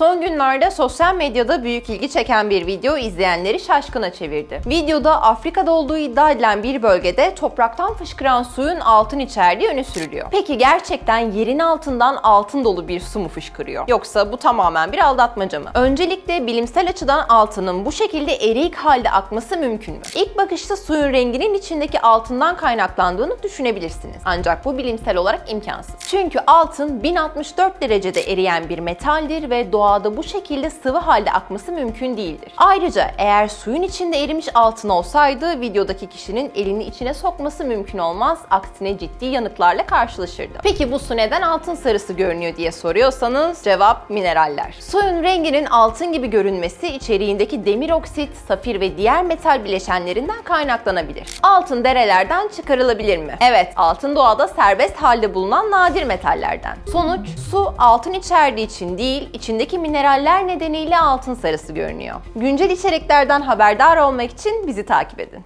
Son günlerde sosyal medyada büyük ilgi çeken bir video izleyenleri şaşkına çevirdi. Videoda Afrika'da olduğu iddia edilen bir bölgede topraktan fışkıran suyun altın içerdiği öne sürülüyor. Peki gerçekten yerin altından altın dolu bir su mu fışkırıyor? Yoksa bu tamamen bir aldatmaca mı? Öncelikle bilimsel açıdan altının bu şekilde eriyik halde akması mümkün mü? İlk bakışta suyun renginin içindeki altından kaynaklandığını düşünebilirsiniz. Ancak bu bilimsel olarak imkansız. Çünkü altın 1064 derecede eriyen bir metaldir ve doğada bu şekilde sıvı halde akması mümkün değildir. Ayrıca eğer suyun içinde erimiş altın olsaydı videodaki kişinin elini içine sokması mümkün olmaz. Aksine ciddi yanıklarla karşılaşırdı. Peki bu su neden altın sarısı görünüyor diye soruyorsanız cevap mineraller. Suyun renginin altın gibi görünmesi içeriğindeki demir oksit, safir ve diğer metal bileşenlerinden kaynaklanabilir. Altın derelerden çıkarılabilir mi? Evet, altın doğada serbest halde bulunan nadir metallerden. Sonuç, su altın içerdiği için değil, içindeki mineraller nedeniyle altın sarısı görünüyor. Güncel içeriklerden haberdar olmak için bizi takip edin.